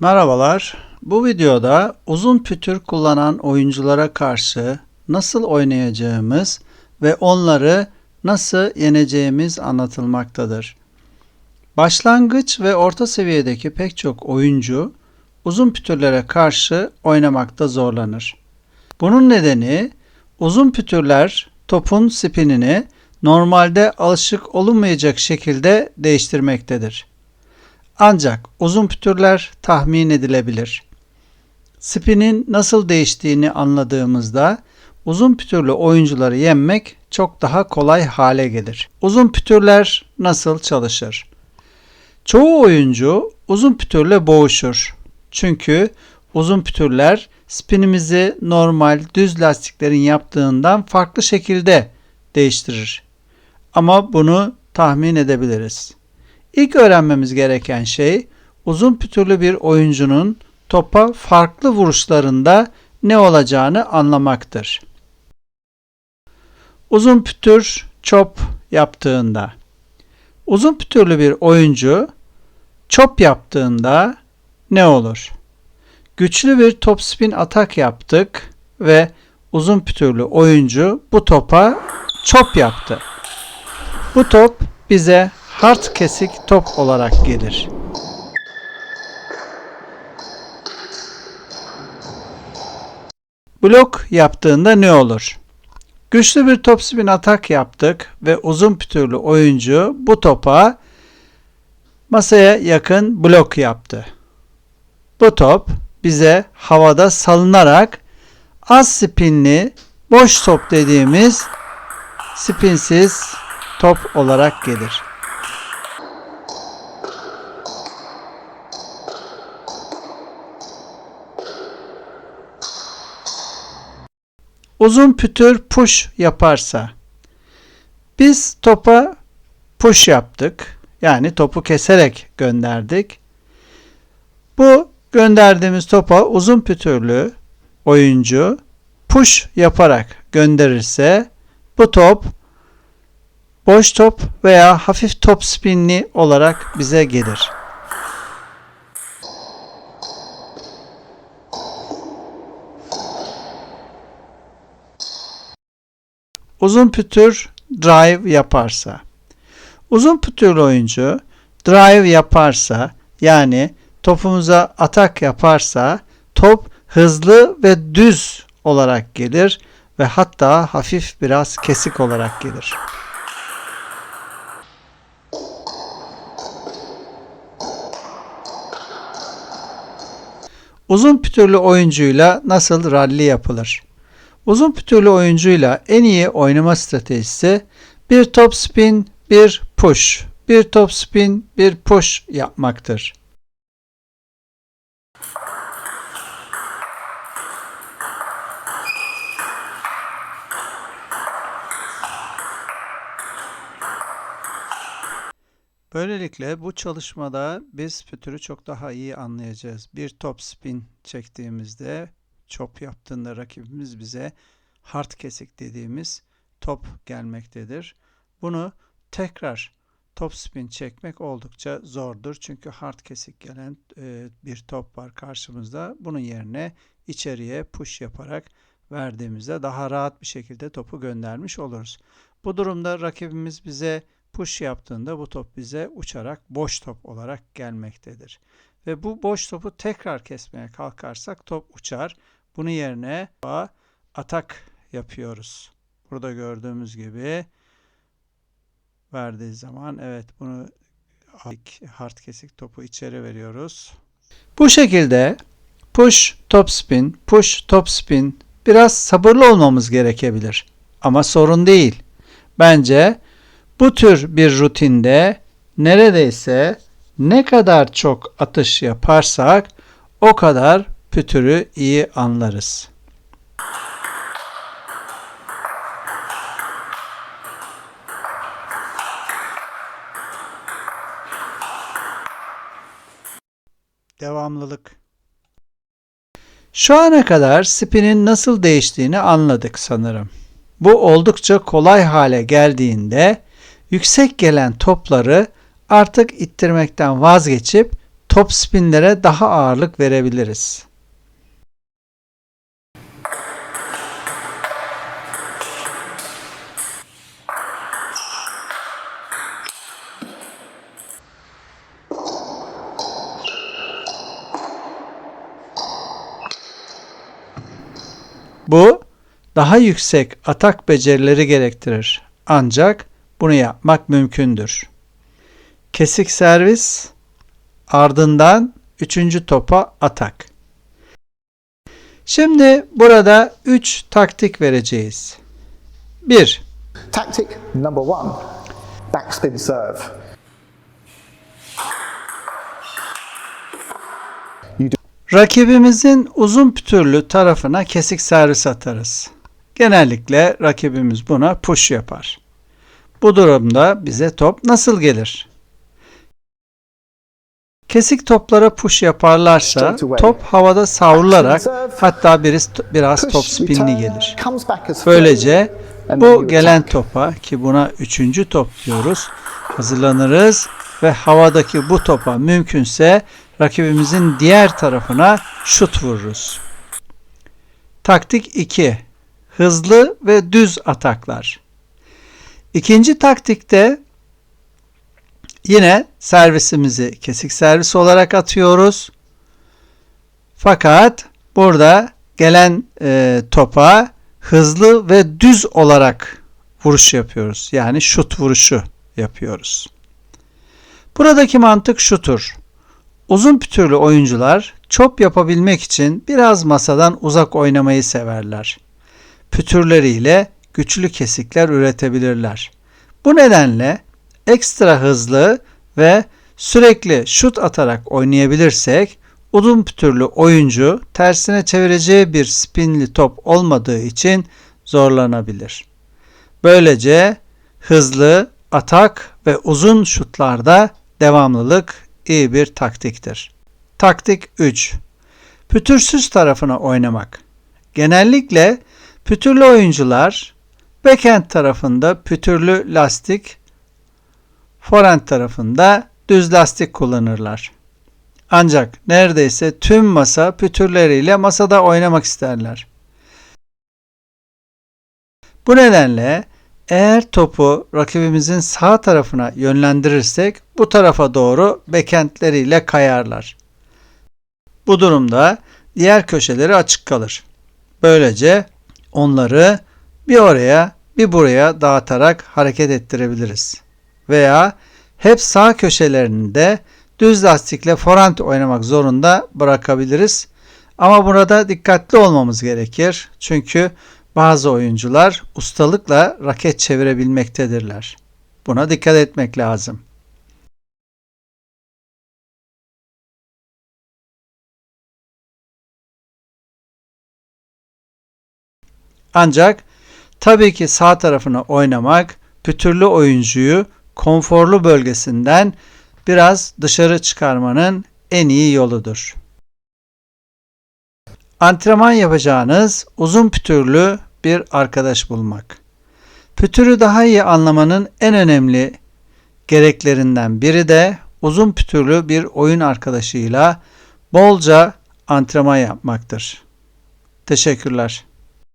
Merhabalar. Bu videoda uzun pütür kullanan oyunculara karşı nasıl oynayacağımız ve onları nasıl yeneceğimiz anlatılmaktadır. Başlangıç ve orta seviyedeki pek çok oyuncu uzun pütürlere karşı oynamakta zorlanır. Bunun nedeni uzun pütürler topun spinini normalde alışık olunmayacak şekilde değiştirmektedir. Ancak uzun pütürler tahmin edilebilir. Spinin nasıl değiştiğini anladığımızda uzun pütürlü oyuncuları yenmek çok daha kolay hale gelir. Uzun pütürler nasıl çalışır? Çoğu oyuncu uzun pütürle boğuşur. Çünkü uzun pütürler spinimizi normal düz lastiklerin yaptığından farklı şekilde değiştirir. Ama bunu tahmin edebiliriz. İlk öğrenmemiz gereken şey uzun pütürlü bir oyuncunun topa farklı vuruşlarında ne olacağını anlamaktır. Uzun pütür çop yaptığında uzun pütürlü bir oyuncu çop yaptığında ne olur? Güçlü bir top spin atak yaptık ve uzun pütürlü oyuncu bu topa çop yaptı. Bu top bize hard kesik top olarak gelir. Blok yaptığında ne olur? Güçlü bir top spin atak yaptık ve uzun pütürlü oyuncu bu topa masaya yakın blok yaptı. Bu top bize havada salınarak az spinli boş top dediğimiz spinsiz top olarak gelir. Uzun pütür push yaparsa biz topa push yaptık. Yani topu keserek gönderdik. Bu gönderdiğimiz topa uzun pütürlü oyuncu push yaparak gönderirse bu top boş top veya hafif top spinli olarak bize gelir. Uzun pütür drive yaparsa uzun pütürlü oyuncu drive yaparsa yani topumuza atak yaparsa top hızlı ve düz olarak gelir ve hatta hafif biraz kesik olarak gelir. Uzun pütürlü oyuncuyla nasıl rally yapılır? Uzun pütürlü oyuncuyla en iyi oynama stratejisi bir top spin, bir push, bir top spin, bir push yapmaktır. Böylelikle bu çalışmada biz pütürü çok daha iyi anlayacağız. Bir top spin çektiğimizde chop yaptığında rakibimiz bize hard kesik dediğimiz top gelmektedir. Bunu tekrar top spin çekmek oldukça zordur. Çünkü hard kesik gelen e, bir top var karşımızda. Bunun yerine içeriye push yaparak verdiğimizde daha rahat bir şekilde topu göndermiş oluruz. Bu durumda rakibimiz bize push yaptığında bu top bize uçarak boş top olarak gelmektedir. Ve bu boş topu tekrar kesmeye kalkarsak top uçar. Bunun yerine atak yapıyoruz. Burada gördüğümüz gibi verdiği zaman evet bunu hard kesik topu içeri veriyoruz. Bu şekilde push top spin, push top spin biraz sabırlı olmamız gerekebilir. Ama sorun değil. Bence bu tür bir rutinde neredeyse ne kadar çok atış yaparsak o kadar pütürü iyi anlarız. Devamlılık Şu ana kadar spinin nasıl değiştiğini anladık sanırım. Bu oldukça kolay hale geldiğinde yüksek gelen topları artık ittirmekten vazgeçip top spinlere daha ağırlık verebiliriz. Bu daha yüksek atak becerileri gerektirir. Ancak bunu yapmak mümkündür. Kesik servis ardından üçüncü topa atak. Şimdi burada 3 taktik vereceğiz. 1. Tactic number one backspin serve. Rakibimizin uzun pütürlü tarafına kesik servis atarız. Genellikle rakibimiz buna push yapar. Bu durumda bize top nasıl gelir? Kesik toplara push yaparlarsa top havada savrularak hatta biraz, biraz top spinli gelir. Böylece bu gelen topa ki buna üçüncü top diyoruz hazırlanırız ve havadaki bu topa mümkünse rakibimizin diğer tarafına şut vururuz. Taktik 2. Hızlı ve düz ataklar. İkinci taktikte yine servisimizi kesik servis olarak atıyoruz. Fakat burada gelen e, topa hızlı ve düz olarak vuruş yapıyoruz. Yani şut vuruşu yapıyoruz. Buradaki mantık şutur. Uzun pütürlü oyuncular çop yapabilmek için biraz masadan uzak oynamayı severler. Pütürleriyle güçlü kesikler üretebilirler. Bu nedenle ekstra hızlı ve sürekli şut atarak oynayabilirsek uzun pütürlü oyuncu tersine çevireceği bir spinli top olmadığı için zorlanabilir. Böylece hızlı, atak ve uzun şutlarda devamlılık iyi bir taktiktir. Taktik 3. Pütürsüz tarafına oynamak. Genellikle pütürlü oyuncular backhand tarafında pütürlü lastik, forehand tarafında düz lastik kullanırlar. Ancak neredeyse tüm masa pütürleriyle masada oynamak isterler. Bu nedenle eğer topu rakibimizin sağ tarafına yönlendirirsek bu tarafa doğru backendleriyle kayarlar. Bu durumda diğer köşeleri açık kalır. Böylece onları bir oraya bir buraya dağıtarak hareket ettirebiliriz. Veya hep sağ köşelerinde düz lastikle forehand oynamak zorunda bırakabiliriz. Ama burada dikkatli olmamız gerekir. Çünkü bazı oyuncular ustalıkla raket çevirebilmektedirler. Buna dikkat etmek lazım. Ancak tabii ki sağ tarafına oynamak pütürlü oyuncuyu konforlu bölgesinden biraz dışarı çıkarmanın en iyi yoludur. Antrenman yapacağınız uzun pütürlü bir arkadaş bulmak. Pütürü daha iyi anlamanın en önemli gereklerinden biri de uzun pütürlü bir oyun arkadaşıyla bolca antrenman yapmaktır. Teşekkürler.